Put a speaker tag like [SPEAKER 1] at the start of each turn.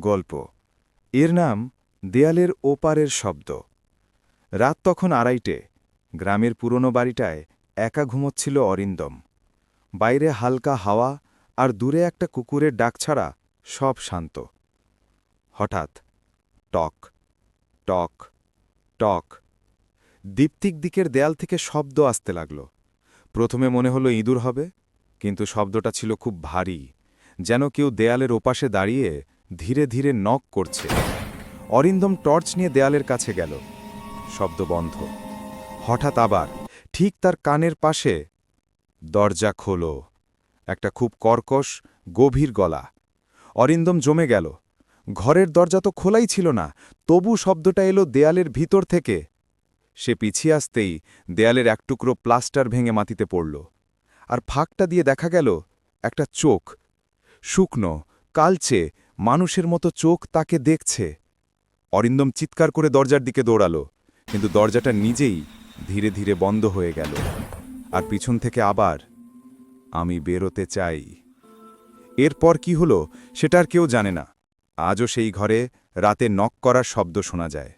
[SPEAKER 1] গল্প। এর নাম দেয়ালের ওপারের শব্দ। রাত তখন আড়াইটে। গ্রামের পুরনো বাড়িটায় একা ঘুমোচ্ছিল অরিন্দম। বাইরে হালকা হাওয়া আর দূরে একটা কুকুরের ডাক ছাড়া সব শান্ত। হঠাৎ টক টক টক। দীপ্তিক দিকের দেয়াল থেকে শব্দ আসতে লাগল। প্রথমে মনে হলো ইঁদুর হবে, কিন্তু শব্দটা ছিল খুব ভারী, যেন কেউ দেয়ালের ওপাশে দাঁড়িয়ে ধীরে ধীরে নক করছে। অরিন্দম টর্চ নিয়ে দেয়ালের কাছে গেল। শব্দ বন্ধ। হঠাৎ আবার, ঠিক তার কানের পাশে দরজা খোলো। একটা খুব কর্কশ, গভীর গলা। অরিন্দম জমে গেল। ঘরের দরজা তো খোলাই ছিল না। তবু শব্দটা এলো দেয়ালের ভিতর থেকে। সে পিছিয়ে আসতেই দেয়ালের এক টুকরো প্লাস্টার ভেঙে মাটিতে পড়ল। আর ফাঁকটা দিয়ে দেখা গেল একটা চোখ। শুকনো, কালচে মানুষের মতো চোখ তাকে দেখছে। অরিন্দম চিৎকার করে দরজার দিকে দৌড়ালো, কিন্তু দরজাটা নিজেই ধীরে ধীরে বন্ধ হয়ে গেল। আর পিছন থেকে আবার, আমি বেরোতে চাই। এরপর কি হলো সেটার কেউ জানে না। আজও সেই ঘরে রাতে নক করার শব্দ শোনা যায়।